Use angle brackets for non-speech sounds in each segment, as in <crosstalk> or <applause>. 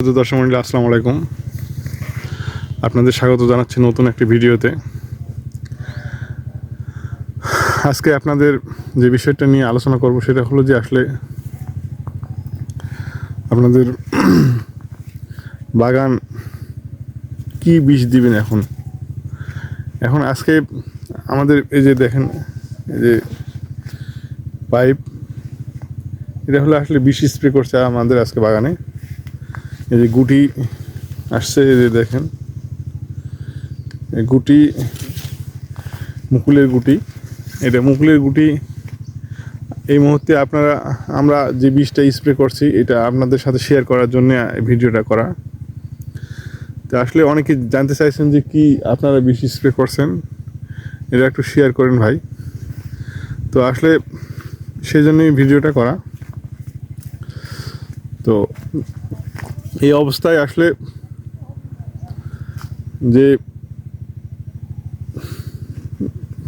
দর্শক মন্ডলী, আসসালামু আলাইকুম। আপনাদের স্বাগত জানাচ্ছি নতুন একটি ভিডিওতে। আজকে আপনাদের যে বিষয়টা নিয়ে আলোচনা করব সেটা হলো যে আসলে আপনাদের বাগান কি বিষ দিবেন এখন? এখন আজকে আমাদের এই যে দেখেন, এই যে পাইপ, এটা হলো আসলে বিষ স্প্রে করছে আমাদের আজকে বাগানে। এই যে গুটি আসছে, এই যে দেখেন। গুটি, মুকুলের গুটি। এটা মুকুলের গুটি, এই মুহূর্তে আপনারা, আমরা যে বিষটা স্প্রে করছি, এটা আপনাদের সাথে শেয়ার করার জন্য ভিডিওটা করা। তো আসলে অনেকে জানতে চাইছেন যে কি আপনারা বিষ স্প্রে করছেন। এটা একটু শেয়ার করেন ভাই। তো আসলে সেই জন্যই ভিডিওটা করা। তো এই অবস্থায় আসলে যে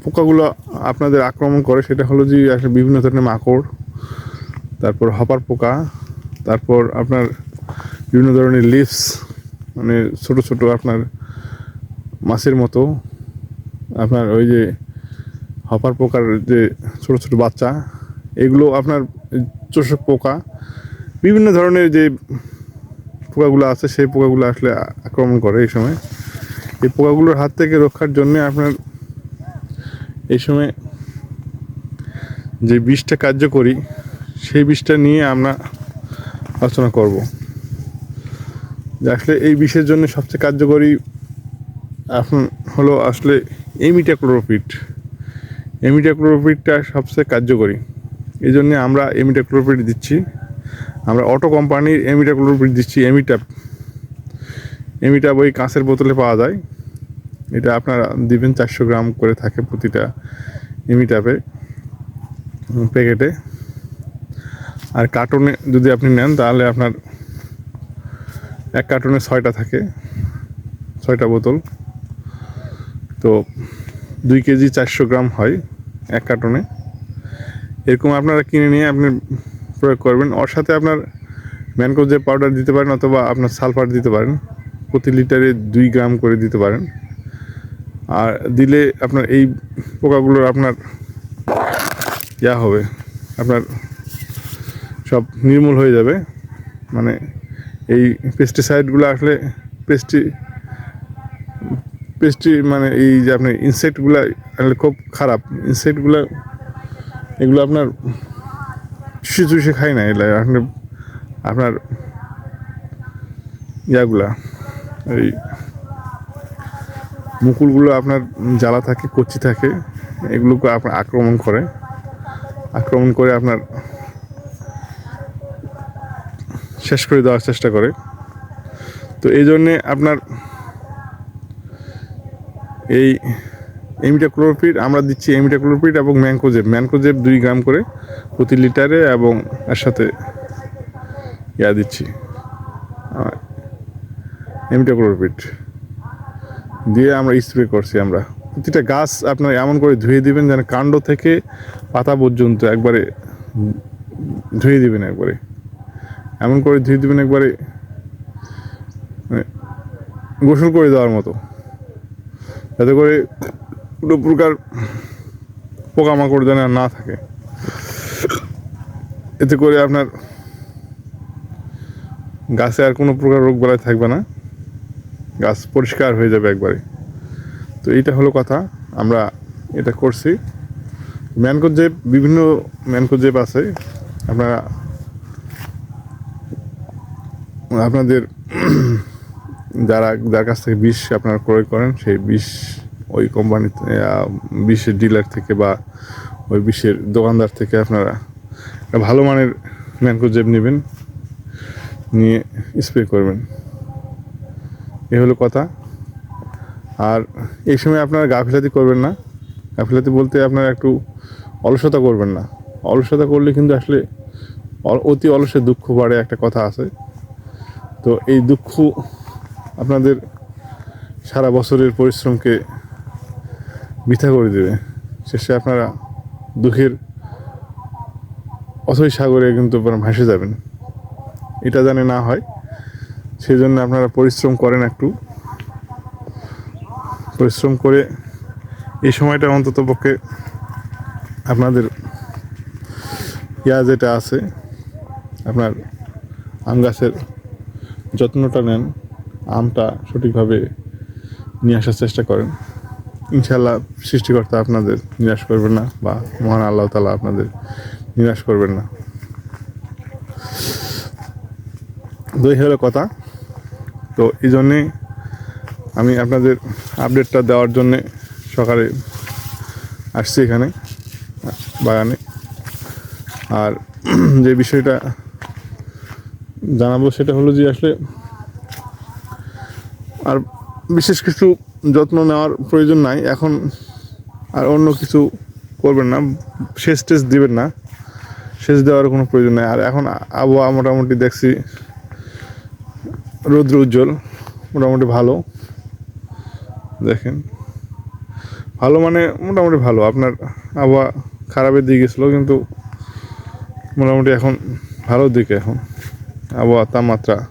পোকাগুলো আপনাদের আক্রমণ করে, সেটা হলো যে আসলে বিভিন্ন ধরনের মাকড়, তারপর হপার পোকা, তারপর আপনার বিভিন্ন ধরনের লিভস মানে ছোট ছোট আপনার মাছের মতো, আপনার ওই যে হপার পোকার যে ছোট ছোট বাচ্চা, এগুলো আপনার চোষক পোকা, বিভিন্ন ধরনের যে পোকাগুলো আছে, সেই পোকাগুলো আসলে আক্রমণ করে এই সময়। এই পোকাগুলোর হাত থেকে রক্ষার জন্য আপনার এই সময় যে বিষটা কার্যকরী, সেই বিষটা নিয়ে আমরা আলোচনা করব। যে আসলে এই বিষের জন্য সবচেয়ে কার্যকরী এখন হলো আসলে এমিটাক্লোরোপিড এমিটাক্লোরোপিডটা সবচেয়ে কার্যকরী। এই জন্যে আমরা এমিটাক্লোরোপিড দিচ্ছি। আমরা অটো কোম্পানির এমিটাক্লোরোপিড দিচ্ছি এমিটাপ এমিটাপ ওই কাঁচের বোতলে পাওয়া যায়। এটা আপনারা দিবেন চারশো গ্রাম করে থাকে প্রতিটা এমিটাপে প্যাকেটে। আর কার্টুনে যদি আপনি নেন, তাহলে আপনার এক কার্টুনে ছয়টা থাকে, ছয়টা বোতল। তো দুই কেজি চারশো গ্রাম হয় এক কার্টুনে এরকম আপনারা কিনে নিয়ে আপনি প্রয়োগ করবেন। ওর সাথে আপনার ম্যানকোজে পাউডার দিতে পারেন অথবা আপনার সালফার দিতে পারেন, প্রতি লিটারে দুই গ্রাম করে দিতে পারেন। আর দিলে আপনার এই পোকাগুলোর আপনার ইয়া হবে, আপনার সব নির্মূল হয়ে যাবে। মানে এই পেস্টিসাইডগুলো আসলে পেস্টি পেস্টি মানে এই যে আপনার ইনসেক্টগুলো আসলে খুব খারাপ। ইনসেক্টগুলো এগুলো আপনার চুষে চুষে খাই না আপনার আপনার ইয়াগুলা, এই মুকুলগুলো আপনার জ্বালা থাকে, কচি থাকে, এগুলোকে আপনার আক্রমণ করে। আক্রমণ করে আপনার শেষ করে দেওয়ার চেষ্টা করে। তো এই জন্যে আপনার এই এমিটাক্লোরোপিড আমরা দিচ্ছি এমিটাক্লোরোপিড এবং ম্যানকোজেব। ম্যানকোজেব দুই গ্রাম করে প্রতি লিটারে এবং এর সাথে ইয়া দিচ্ছি এমিটাক্লোরোপিড দিয়ে আমরা স্প্রে করছি আমরা। প্রতিটা গাছ আপনার এমন করে ধুয়ে দিবেন যেন কাণ্ড থেকে পাতা পর্যন্ত একবারে ধুয়ে দিবেন একবারে। এমন করে ধুয়ে দিবেন একবারে মানে গোসল করে দেওয়ার মতো। যাতে করে কোনো প্রকার পোকামাকড় যেন না থাকে। এতে করে আপনার গাছে আর কোনো প্রকার রোগ বালাই থাকবে না। গাছ পরিষ্কার হয়ে যাবে একবারে। তো এইটা হলো কথা। আমরা এটা করছি। ম্যানকোজেব, বিভিন্ন ম্যানকোজেব আছে। আপনারা আপনাদের যারা, যার কাছ থেকে বিষ আপনারা ক্রয় করেন, সেই বিষ ওই কোম্পানি বিষের ডিলার থেকে বা ওই বিশ্বের দোকানদার থেকে আপনারা ভালো মানের ম্যানকোজেব নেবেন, নিয়ে স্প্রে করবেন। এ হলো কথা। আর এই সময় আপনারা গাফিলাতি করবেন না। গাফিলাতি বলতে আপনারা একটু অলসতা করবেন না। অলসতা করলে কিন্তু আসলে অতি অলসে দুঃখ বাড়ে একটা কথা আছে। তো এই দুঃখ আপনাদের সারা বছরের পরিশ্রমকে বৃথা করে দেবে। শেষে আপনারা দুঃখের অথই সাগরে কিন্তু ভাসে যাবেন। এটা জানে না হয়। সেই জন্য আপনারা পরিশ্রম করেন একটু। পরিশ্রম করে এই সময়টা অন্তত পক্ষে আপনাদের ইয়া যেটা আছে, আপনার আম গাছের যত্নটা নেন, আমটা সঠিকভাবে নিয়ে আসার চেষ্টা করেন। ইনশাল্লাহ সৃষ্টিকর্তা আপনাদের নিরাশ করবেন না বা মহান আল্লাহ তালা আপনাদের নিরাশ করবেন না। এই হলো কথা। তো এই জন্যে আমি আপনাদের আপডেটটা দেওয়ার জন্যে সকালে আসছি এখানে, বাগানে। আর <clears throat> যে বিষয়টা জানাব সেটা হলো যে আসলে আর বিশেষ কিছু যত্ন নেওয়ার প্রয়োজন নাই। এখন আর অন্য কিছু করবেন না। সেচ টেচ দিবেন না। সেচ দেওয়ার কোনো প্রয়োজন নাই। আর এখন আবহাওয়া মোটামুটি দেখছি রৌদ্র উজ্জ্বল, মোটামুটি ভালো। দেখেন। ভালো মানে মোটামুটি ভালো। আপনার আবহাওয়া খারাপের দিকে গেছিল কিন্তু মোটামুটি এখন ভালো দিকে এখন। আবহাওয়া তাপমাত্রা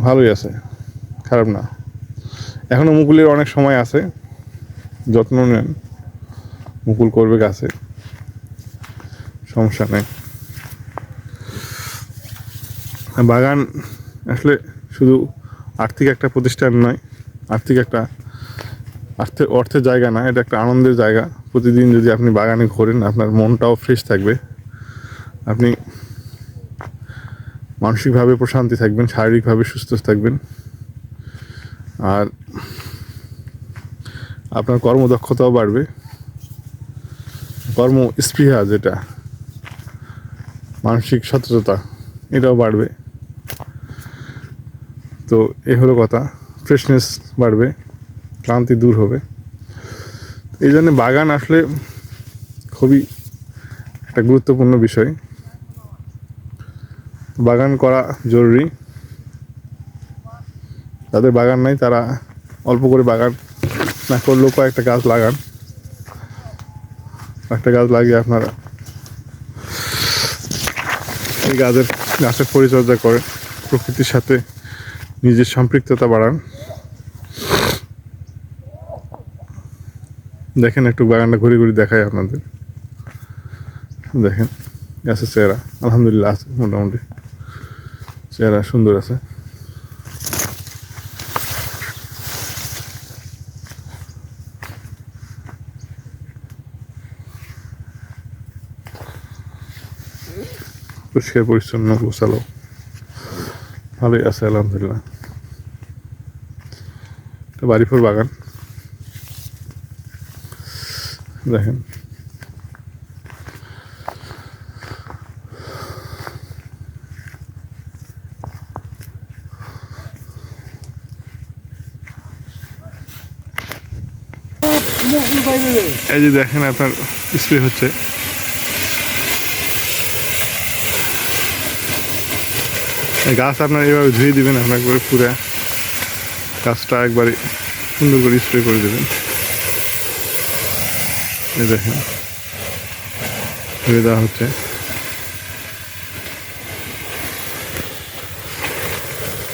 ভালোই আছে। খারাপ না। এখনও মুকুলের অনেক সময় আছে, যত্ন নেন। মুকুল করবে গাছে। সমস্যা নেই। বাগান আসলে শুধু আর্থিক একটা প্রতিষ্ঠান নয়, আর্থিক একটা অর্থের অর্থের জায়গা না, এটা একটা আনন্দের জায়গা। প্রতিদিন যদি আপনি বাগানে ঘোরেন, আপনার মনটাও ফ্রেশ থাকবে। আপনি মানসিকভাবে প্রশান্তি থাকবেন, শারীরিকভাবে সুস্থ থাকবেন। আর আপনার কর্মদক্ষতাও বাড়বে। কর্ম স্পৃহা যেটা, মানসিক সচেতনতা এটাও বাড়বে। তো এ হলো কথা ফ্রেশনেস বাড়বে, ক্লান্তি দূর হবে। এই জন্য বাগান আসলে খুবই একটা গুরুত্বপূর্ণ বিষয়। বাগান করা জরুরি। যাদের বাগান নাই, তারা অল্প করে বাগান না করলেও কয়েকটা গাছ লাগান। একটা গাছ লাগিয়ে আপনারা এই গাছের গাছের পরিচর্যা করেন প্রকৃতির সাথে নিজের সম্পৃক্ততা বাড়ান। দেখেন একটু বাগানটা ঘুরে ঘুরে দেখায় আপনাদের। দেখেন, গাছের চেহারা। আলহামদুলিল্লাহ আছে, মোটামুটি। চেহারা সুন্দর আছে। পরিষ্কার পরিচ্ছন্ন গোছালো। ভালোই আছে, আলহামদুলিল্লাহ। বাড়িপুর বাগান। দেখেন। এই যে দেখেন, আপনার স্প্রে হচ্ছে। গাছ আপনার এইভাবে ধুয়ে দিবেন আপনার করে পুরা গাছটা একবারে সুন্দর করে স্প্রে করে দেবেন। এই দেখেন, ধুয়ে দেওয়া হচ্ছে।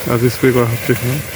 গাছ স্প্রে করা হচ্ছে এখানে।